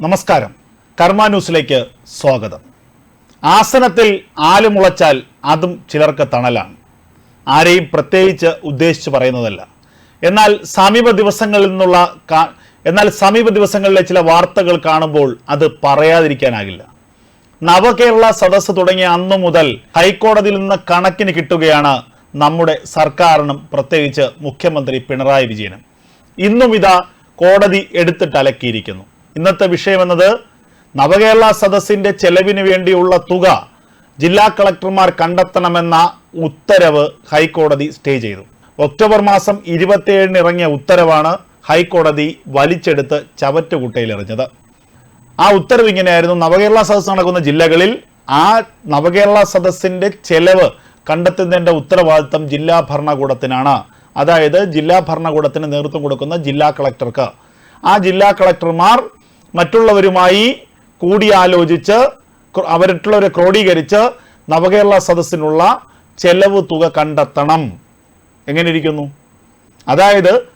നമസ്കാരം. കർമ്മ ന്യൂസിലേക്ക് സ്വാഗതം. ആസനത്തിൽ ആൽ മുളച്ചാൽ അതും ചിലർക്ക് തണലാണ്. ആരെയും പ്രത്യേകിച്ച് ഉദ്ദേശിച്ച് പറയുന്നതല്ല. എന്നാൽ സമീപ ദിവസങ്ങളിൽ നിന്നുള്ള എന്നാൽ സമീപ ദിവസങ്ങളിലെ ചില വാർത്തകൾ കാണുമ്പോൾ അത് പറയാതിരിക്കാനാകില്ല. നവകേരള സദസ്സ് തുടങ്ങിയ അന്നു മുതൽ ഹൈക്കോടതിയിൽ നിന്ന് കണക്കിന് കിട്ടുകയാണ് നമ്മുടെ സർക്കാരിനും പ്രത്യേകിച്ച് മുഖ്യമന്ത്രി പിണറായി വിജയനും. ഇന്നും ഇതാ കോടതി എടുത്തിട്ട് അലക്കിയിരിക്കുന്നു. ഇന്നത്തെ വിഷയമെന്നത് നവകേരള സദസ്സിന്റെ ചെലവിന് വേണ്ടിയുള്ള തുക ജില്ലാ കളക്ടർമാർ കണ്ടെത്തണമെന്ന ഉത്തരവ് ഹൈക്കോടതി സ്റ്റേ ചെയ്തു. ഒക്ടോബർ മാസം ഇരുപത്തിയേഴിന് ഇറങ്ങിയ ഉത്തരവാണ് ഹൈക്കോടതി വലിച്ചെടുത്ത് ചവറ്റുകുട്ടയിലെറിഞ്ഞത് ആ ഉത്തരവ് ഇങ്ങനെയായിരുന്നു. നവകേരള സദസ്സ് നടക്കുന്ന ജില്ലകളിൽ ആ നവകേരള സദസ്സിന്റെ ചെലവ് കണ്ടെത്തുന്നതിന്റെ ഉത്തരവാദിത്തം ജില്ലാ ഭരണകൂടത്തിനാണ്. അതായത് ജില്ലാ ഭരണകൂടത്തിന് നേതൃത്വം കൊടുക്കുന്ന ജില്ലാ കളക്ടർക്ക്. ആ ജില്ലാ കളക്ടർമാർ മറ്റുള്ളവരുമായി കൂടിയാലോചിച്ച് അവരുള്ളവരെ ക്രോഡീകരിച്ച് നവകേരള സദസ്സിനുള്ള ചെലവ് തുക കണ്ടെത്തണം. എങ്ങനെ ഇരിക്കുന്നു അതായത്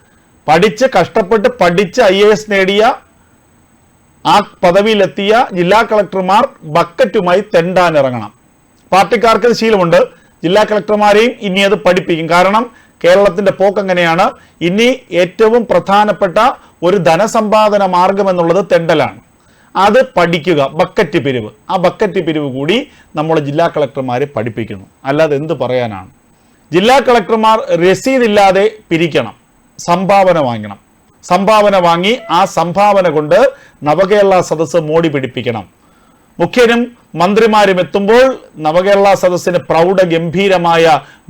പഠിച്ച് കഷ്ടപ്പെട്ട് പഠിച്ച് ഐ എ എസ് നേടിയ ആ പദവിയിലെത്തിയ ജില്ലാ കളക്ടർമാർ ബക്കറ്റുമായി തെണ്ടാനിറങ്ങണം. പാർട്ടിക്കാർക്ക് ശീലമുണ്ട്. ജില്ലാ കളക്ടർമാരെയും ഇനി അത് പഠിപ്പിക്കും. കാരണം കേരളത്തിന്റെ പോക്ക് എങ്ങനെയാണ്? ഇനി ഏറ്റവും പ്രധാനപ്പെട്ട ഒരു ധനസമ്പാദന മാർഗം എന്നുള്ളത് തെണ്ടലാണ്. അത് പഠിക്കുക ബക്കറ്റ് പിരിവ്. ആ ബക്കറ്റ് പിരിവ് കൂടി നമ്മുടെ ജില്ലാ കളക്ടർമാരെ പഠിപ്പിക്കുന്നു. അല്ലാതെ എന്ത് പറയാനാണ്? ജില്ലാ കളക്ടർമാർ രസീതില്ലാതെ പിരിക്കണം സംഭാവന വാങ്ങണം. സംഭാവന വാങ്ങി ആ സംഭാവന കൊണ്ട് നവകേരള സദസ്സ് മോടി പിടിപ്പിക്കണം. മുഖ്യനും മന്ത്രിമാരും എത്തുമ്പോൾ നവകേരള സദസ്സിന് പ്രൗഢ ഗംഭീരമായ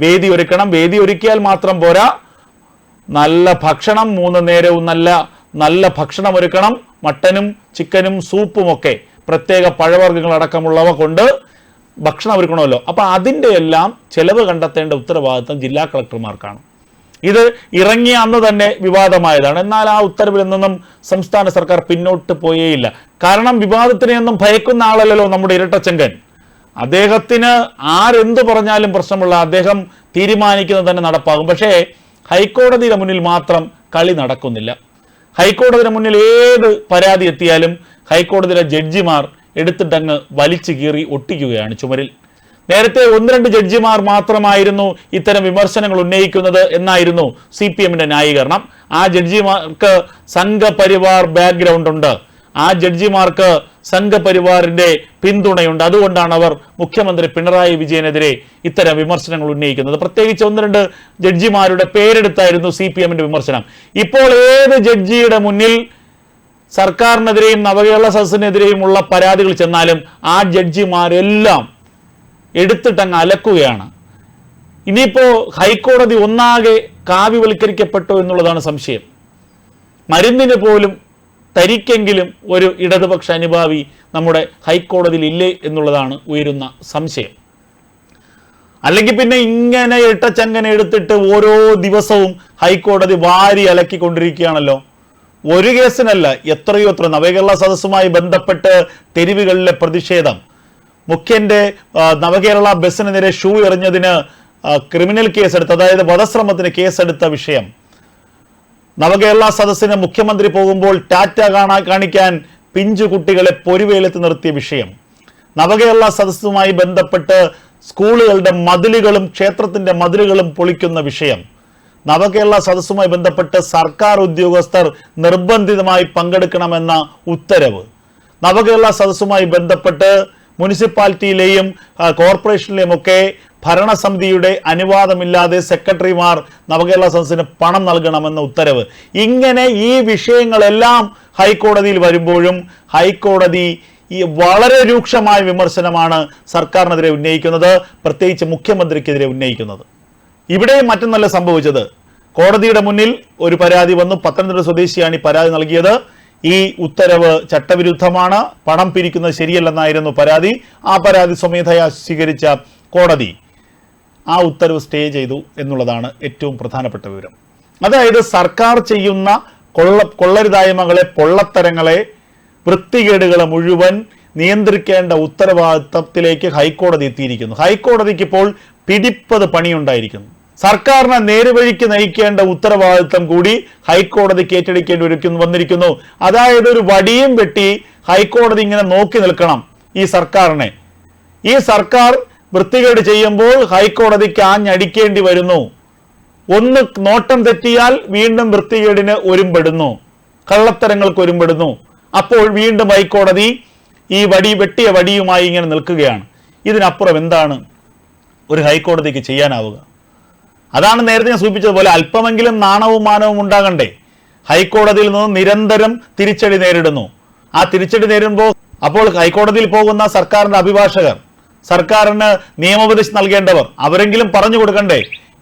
വേദി ഒരുക്കണം. വേദി ഒരുക്കിയാൽ മാത്രം പോരാ. നല്ല ഭക്ഷണം മൂന്ന് നേരവും നല്ല നല്ല ഭക്ഷണം ഒരുക്കണം. മട്ടനും ചിക്കനും സൂപ്പുമൊക്കെ പ്രത്യേക പഴവർഗങ്ങൾ അടക്കമുള്ളവ കൊണ്ട് ഭക്ഷണം ഒരുക്കണമല്ലോ. അപ്പൊ അതിന്റെ എല്ലാം ചെലവ് കണ്ടെത്തേണ്ട ഉത്തരവാദിത്തം ജില്ലാ കളക്ടർമാർക്കാണ്. ഇത് ഇറങ്ങിയ അന്ന് തന്നെ വിവാദമായതാണ്. എന്നാൽ ആ ഉത്തരവിൽ നിന്നും സംസ്ഥാന സർക്കാർ പിന്നോട്ട് പോയേയില്ല. കാരണം വിവാദത്തിനെയൊന്നും ഭയക്കുന്ന ആളല്ലല്ലോ നമ്മുടെ ഇരട്ടച്ചങ്കൻ. അദ്ദേഹത്തിന് ആരെന്തു പറഞ്ഞാലും പ്രശ്നമുള്ള അദ്ദേഹം തീരുമാനിക്കുന്നത് തന്നെ നടപ്പാകും. പക്ഷേ ഹൈക്കോടതിയുടെ മുന്നിൽ മാത്രം കളി നടക്കുന്നില്ല. ഹൈക്കോടതിയുടെ മുന്നിൽ ഏത് പരാതി എത്തിയാലും ഹൈക്കോടതിയിലെ ജഡ്ജിമാർ എടുത്തിട്ടങ്ങ് വലിച്ചു കീറി ഒട്ടിക്കുകയാണ് ചുമരിൽ. നേരത്തെ ഒന്ന് രണ്ട് ജഡ്ജിമാർ മാത്രമായിരുന്നു ഇത്തരം വിമർശനങ്ങൾ ഉന്നയിക്കുന്നത് എന്നായിരുന്നു സി പി എമ്മിന്റെ ന്യായീകരണം. ആ ജഡ്ജിമാർക്ക് സംഘപരിവാർ ബാക്ക്ഗ്രൗണ്ട് ഉണ്ട്. ആ ജഡ്ജിമാർക്ക് സംഘപരിവാറിന്റെ പിന്തുണയുണ്ട്. അതുകൊണ്ടാണ് അവർ മുഖ്യമന്ത്രി പിണറായി വിജയനെതിരെ ഇത്തരം വിമർശനങ്ങൾ ഉന്നയിക്കുന്നത്. പ്രത്യേകിച്ച് ഒന്ന് രണ്ട് ജഡ്ജിമാരുടെ പേരെടുത്തായിരുന്നു സി പി എമ്മിന്റെ വിമർശനം. ഇപ്പോൾ ഏത് ജഡ്ജിയുടെ മുന്നിൽ സർക്കാരിനെതിരെയും നവകേരള സദസ്സിനെതിരെയുമുള്ള പരാതികൾ ചെന്നാലും ആ ജഡ്ജിമാരെല്ലാം എടുത്തിട്ടങ്ങ് അലക്കുകയാണ്. ഇനിയിപ്പോ ഹൈക്കോടതി ഒന്നാകെ കാവ്യവൽക്കരിക്കപ്പെട്ടു എന്നുള്ളതാണ് സംശയം. മരുന്നിന് പോലും തരിക്കെങ്കിലും ഒരു ഇടതുപക്ഷ അനുഭാവി നമ്മുടെ ഹൈക്കോടതിയിൽ ഇല്ലേ എന്നുള്ളതാണ് ഉയരുന്ന സംശയം. അല്ലെങ്കിൽ പിന്നെ ഇങ്ങനെ ഇട്ടച്ചങ്ങനെ എടുത്തിട്ട് ഓരോ ദിവസവും ഹൈക്കോടതി വാരി അലക്കിക്കൊണ്ടിരിക്കുകയാണല്ലോ. ഒരു കേസിനല്ല എത്രയോ എത്ര നവകേരള സദസ്സുമായി ബന്ധപ്പെട്ട് തെരുവുകളിലെ പ്രതിഷേധം. മുഖ്യന്റെ നവകേരള ബസ്സിനെതിരെ ഷൂ എറിഞ്ഞതിന് ക്രിമിനൽ ക്രിമിനൽ കേസെടുത്ത് അതായത് വധശ്രമത്തിന് കേസെടുത്ത വിഷയം. നവകേരള സദസ്സിന് മുഖ്യമന്ത്രി പോകുമ്പോൾ ടാറ്റ കാണാ കാണിക്കാൻ പിഞ്ചു കുട്ടികളെ പൊരുവേലത്ത് നിർത്തിയ വിഷയം. നവകേരള സദസ്സുമായി ബന്ധപ്പെട്ട് സ്കൂളുകളുടെ മതിലുകളും ക്ഷേത്രത്തിന്റെ മതിലുകളും പൊളിക്കുന്ന വിഷയം. നവകേരള സദസ്സുമായി ബന്ധപ്പെട്ട് സർക്കാർ ഉദ്യോഗസ്ഥർ നിർബന്ധിതമായി പങ്കെടുക്കണമെന്ന ഉത്തരവ്. നവകേരള സദസ്സുമായി ബന്ധപ്പെട്ട് മുനിസിപ്പാലിറ്റിയിലെയും കോർപ്പറേഷനിലെയും ഒക്കെ ഭരണസമിതിയുടെ അനുവാദമില്ലാതെ സെക്രട്ടറിമാർ നവകേരള സദസ്സിന് പണം നൽകണമെന്ന ഉത്തരവ്. ഇങ്ങനെ ഈ വിഷയങ്ങളെല്ലാം ഹൈക്കോടതിയിൽ വരുമ്പോഴും ഹൈക്കോടതി ഈ വളരെ രൂക്ഷമായ വിമർശനമാണ് സർക്കാരിനെതിരെ ഉന്നയിക്കുന്നത് പ്രത്യേകിച്ച് മുഖ്യമന്ത്രിക്കെതിരെ ഉന്നയിക്കുന്നത്. ഇവിടെയും മറ്റൊന്നല്ല സംഭവിച്ചത്. കോടതിയുടെ മുന്നിൽ ഒരു പരാതി വന്നു. പത്തനംതിട്ട സ്വദേശിയാണ് ഈ പരാതി നൽകിയത്. ഈ ഉത്തരവ് ചട്ടവിരുദ്ധമാണ് പണം പിരിക്കുന്നത് ശരിയല്ലെന്നായിരുന്നു പരാതി. ആ പരാതി സ്വമേധയാ സ്വീകരിച്ച കോടതി ആ ഉത്തരവ് സ്റ്റേ ചെയ്തു എന്നുള്ളതാണ് ഏറ്റവും പ്രധാനപ്പെട്ട വിവരം. അതായത് സർക്കാർ ചെയ്യുന്ന കൊള്ള കൊള്ളരുതായ്മകളെ പൊള്ളത്തരങ്ങളെ വൃത്തികേടുകളെ മുഴുവൻ നിയന്ത്രിക്കേണ്ട ഉത്തരവാദിത്തത്തിലേക്ക് ഹൈക്കോടതി എത്തിയിരിക്കുന്നു. ഹൈക്കോടതിക്ക് ഇപ്പോൾ പിടിപ്പത് പണിയുണ്ടായിരിക്കുന്നു. സർക്കാരിനെ നേരുവഴിക്ക് നയിക്കേണ്ട ഉത്തരവാദിത്തം കൂടി ഹൈക്കോടതിക്ക് ഏറ്റെടുക്കേണ്ടി വരിക്കുന്നു വന്നിരിക്കുന്നു. അതായത് ഒരു വടിയും വെട്ടി ഹൈക്കോടതി ഇങ്ങനെ നോക്കി നിൽക്കണം ഈ സർക്കാരിനെ. ഈ സർക്കാർ വൃത്തികേട് ചെയ്യുമ്പോൾ ഹൈക്കോടതിക്ക് ആഞ്ഞടിക്കേണ്ടി വരുന്നു. ഒന്ന് നോട്ടം തെറ്റിയാൽ വീണ്ടും വൃത്തികേടിന് ഒരുമ്പെടുന്നു. കള്ളത്തരങ്ങൾക്ക് ഒരുമ്പെടുന്നു. അപ്പോൾ വീണ്ടും ഹൈക്കോടതി ഈ വടി വെട്ടിയ വടിയുമായി ഇങ്ങനെ നിൽക്കുകയാണ്. ഇതിനപ്പുറം എന്താണ് ഒരു ഹൈക്കോടതിക്ക് ചെയ്യാനാവുക? അതാണ് നേരത്തെ ഞാൻ സൂചിപ്പിച്ചതുപോലെ അല്പമെങ്കിലും നാണവും മാനവും ഉണ്ടാകണ്ടേ. ഹൈക്കോടതിയിൽ നിന്ന് നിരന്തരം തിരിച്ചടി നേരിടുന്നു. ആ തിരിച്ചടി നേരിടുമ്പോൾ അപ്പോൾ ഹൈക്കോടതിയിൽ പോകുന്ന സർക്കാരിന്റെ അഭിഭാഷകർ സർക്കാരിന് നിയമോപദേശം നൽകേണ്ടവർ അവരെങ്കിലും പറഞ്ഞു കൊടുക്കണ്ടേ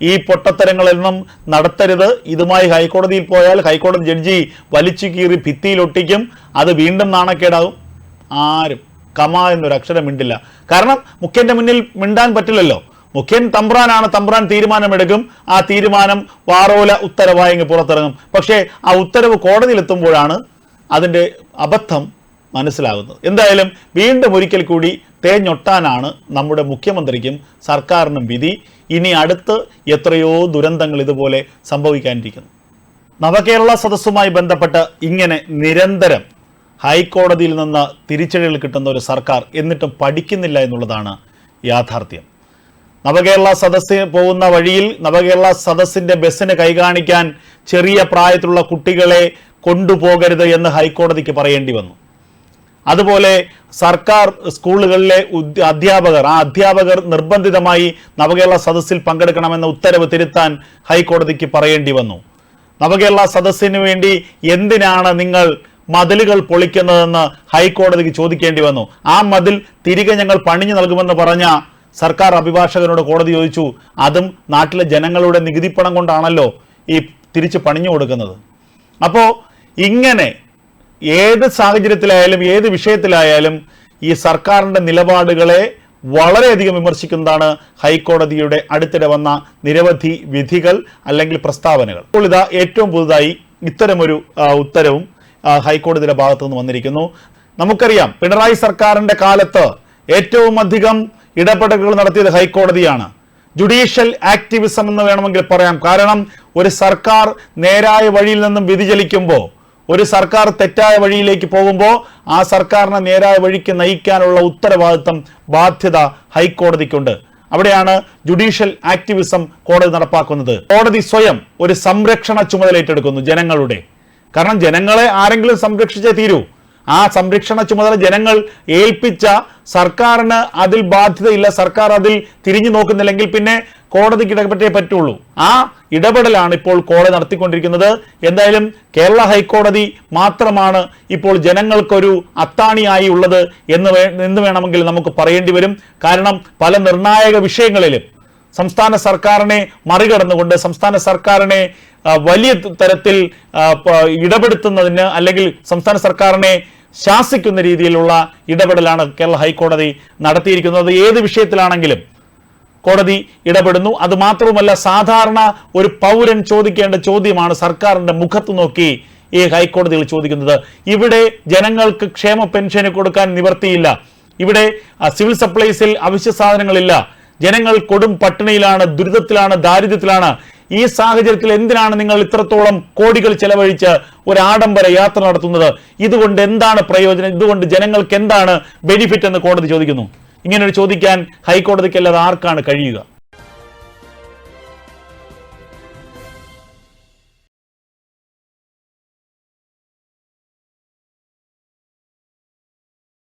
ഈ പൊട്ടത്തരങ്ങളൊന്നും നടത്തരുത്. ഇതുമായി ഹൈക്കോടതിയിൽ പോയാൽ ഹൈക്കോടതി ജഡ്ജി വലിച്ചു കീറി ഭിത്തിയിലൊട്ടിക്കും അത് വീണ്ടും നാണക്കേടാവും ആരും കമ എന്നൊരു അക്ഷരം മിണ്ടില്ല. കാരണം മുഖ്യന്റെ മുന്നിൽ മിണ്ടാൻ പറ്റില്ലല്ലോ. മുഖ്യൻ തമ്പ്രാനാണ് തമ്പ്രാൻ തീരുമാനമെടുക്കും. ആ തീരുമാനം വാറോല ഉത്തരവായി പുറത്തിറങ്ങും. പക്ഷേ ആ ഉത്തരവ് കോടതിയിലെത്തുമ്പോഴാണ് അതിന്റെ അബദ്ധം മനസ്സിലാകുന്നത്. എന്തായാലും വീണ്ടും ഒരിക്കൽ കൂടി തേഞ്ഞൊട്ടാനാണ് നമ്മുടെ മുഖ്യമന്ത്രിക്കും സർക്കാരിനും വിധി. ഇനി അടുത്ത് എത്രയോ ദുരന്തങ്ങൾ ഇതുപോലെ സംഭവിക്കാനിരിക്കുന്നു. നവകേരള സദസ്സുമായി ബന്ധപ്പെട്ട് ഇങ്ങനെ നിരന്തരം ഹൈക്കോടതിയിൽ നിന്ന് തിരിച്ചടികൾ കിട്ടുന്ന ഒരു സർക്കാർ എന്നിട്ടും പഠിക്കുന്നില്ല എന്നുള്ളതാണ് യാഥാർത്ഥ്യം. നവകേരള സദസ്സിന് പോകുന്ന വഴിയിൽ നവകേരള സദസ്സിന്റെ ബസ്സിന് കൈകാണിക്കാൻ ചെറിയ പ്രായത്തിലുള്ള കുട്ടികളെ കൊണ്ടുപോകരുത് എന്ന് ഹൈക്കോടതിക്ക് പറയേണ്ടി വന്നു. അതുപോലെ സർക്കാർ സ്കൂളുകളിലെ അധ്യാപകർ ആ അധ്യാപകർ നിർബന്ധിതമായി നവകേരള സദസ്സിൽ പങ്കെടുക്കണമെന്ന ഉത്തരവ് തിരുത്താൻ ഹൈക്കോടതിക്ക് പറയേണ്ടി വന്നു. നവകേരള സദസ്സിന് വേണ്ടി എന്തിനാണ് നിങ്ങൾ മതിലുകൾ പൊളിക്കുന്നതെന്ന് ഹൈക്കോടതിക്ക് ചോദിക്കേണ്ടി വന്നു. ആ മതിൽ തിരികെ ഞങ്ങൾ പണിഞ്ഞു നൽകുമെന്ന് പറഞ്ഞ സർക്കാർ അഭിഭാഷകനോട് കോടതി ചോദിച്ചു അതും നാട്ടിലെ ജനങ്ങളുടെ നികുതിപ്പണം കൊണ്ടാണല്ലോ ഈ തിരിച്ച് പണിഞ്ഞു കൊടുക്കുന്നത്. അപ്പോൾ ഇങ്ങനെ ഏത് സാഹചര്യത്തിലായാലും ഏത് വിഷയത്തിലായാലും ഈ സർക്കാരിന്റെ നിലപാടുകളെ വളരെയധികം വിമർശിക്കുന്നതാണ് ഹൈക്കോടതിയുടെ അടുത്തിടെ വന്ന നിരവധി വിധികൾ അല്ലെങ്കിൽ പ്രസ്താവനകൾ. അപ്പോൾ ഇതാ ഏറ്റവും പുതുതായി ഇത്തരമൊരു ഉത്തരവും ഹൈക്കോടതിയുടെ ഭാഗത്തു നിന്ന് വന്നിരിക്കുന്നു. നമുക്കറിയാം പിണറായി സർക്കാരിന്റെ കാലത്ത് ഏറ്റവും അധികം ഇടപെടലുകൾ നടത്തിയത് ഹൈക്കോടതിയാണ്. ജുഡീഷ്യൽ ആക്ടിവിസം എന്ന് വേണമെങ്കിൽ പറയാം. കാരണം ഒരു സർക്കാർ നേരായ വഴിയിൽ നിന്നും വ്യതിചലിക്കുമ്പോൾ ഒരു സർക്കാർ തെറ്റായ വഴിയിലേക്ക് പോകുമ്പോൾ ആ സർക്കാരിനെ നേരായ വഴിക്ക് നയിക്കാനുള്ള ഉത്തരവാദിത്തം ബാധ്യത ഹൈക്കോടതിക്കുണ്ട്. അവിടെയാണ് ജുഡീഷ്യൽ ആക്ടിവിസം കോടതി നടപ്പാക്കുന്നത്. കോടതി സ്വയം ഒരു സംരക്ഷണ ചുമതല ഏറ്റെടുക്കുന്നു ജനങ്ങളുടെ. കാരണം ജനങ്ങളെ ആരെങ്കിലും സംരക്ഷിച്ചേ തീരൂ. ആ സംരക്ഷണ ചുമതല ജനങ്ങൾ ഏൽപ്പിച്ച സർക്കാരിന് അതിൽ ബാധ്യതയില്ല സർക്കാർ അതിൽ തിരിഞ്ഞു നോക്കുന്നില്ലെങ്കിൽ പിന്നെ കോടതിക്ക് ഇടപെട്ടേ പറ്റുള്ളൂ. ആ ഇടപെടലാണ് ഇപ്പോൾ കോടതി നടത്തിക്കൊണ്ടിരിക്കുന്നത്. എന്തായാലും കേരള ഹൈക്കോടതി മാത്രമാണ് ഇപ്പോൾ ജനങ്ങൾക്കൊരു അത്താണിയായി ഉള്ളത് എന്ന് എന്ന് വേണമെങ്കിൽ നമുക്ക് പറയേണ്ടി വരും. കാരണം പല നിർണായക വിഷയങ്ങളിലും സംസ്ഥാന സർക്കാരിനെ മറികടന്നുകൊണ്ട് സംസ്ഥാന സർക്കാരിനെ വലിയ തരത്തിൽ ഇടപെടുത്തുന്നതിന് അല്ലെങ്കിൽ സംസ്ഥാന സർക്കാരിനെ ശാസിക്കുന്ന രീതിയിലുള്ള ഇടപെടലാണ് കേരള ഹൈക്കോടതി നടത്തിയിരിക്കുന്നത്. ഏത് വിഷയത്തിലാണെങ്കിലും കോടതി ഇടപെടുന്നു. അത് മാത്രവുമല്ല സാധാരണ ഒരു പൗരൻ ചോദിക്കേണ്ട ചോദ്യമാണ് സർക്കാരിന്റെ മുഖത്ത് നോക്കി ഈ ഹൈക്കോടതിയിൽ ചോദിക്കുന്നത്. ഇവിടെ ജനങ്ങൾക്ക് ക്ഷേമ പെൻഷന് കൊടുക്കാൻ നിവർത്തിയില്ല. ഇവിടെ സിവിൽ സപ്ലൈസിൽ അവശ്യ സാധനങ്ങളില്ല. ജനങ്ങൾ കൊടും പട്ടിണിയിലാണ് ദുരിതത്തിലാണ് ദാരിദ്ര്യത്തിലാണ്. ഈ സാഹചര്യത്തിൽ എന്തിനാണ് നിങ്ങൾ ഇത്രത്തോളം കോടികൾ ചെലവഴിച്ച് ഒരു ആഡംബര യാത്ര നടത്തുന്നത്? ഇതുകൊണ്ട് എന്താണ് പ്രയോജനം? ഇതുകൊണ്ട് ജനങ്ങൾക്ക് എന്താണ് ബെനിഫിറ്റ് എന്ന് കോടതി ചോദിക്കുന്നു. ഇങ്ങനെ ഒരു ചോദിക്കാൻ ഹൈക്കോടതിക്കല്ലാതെ ആർക്കാണ് കഴിയുക?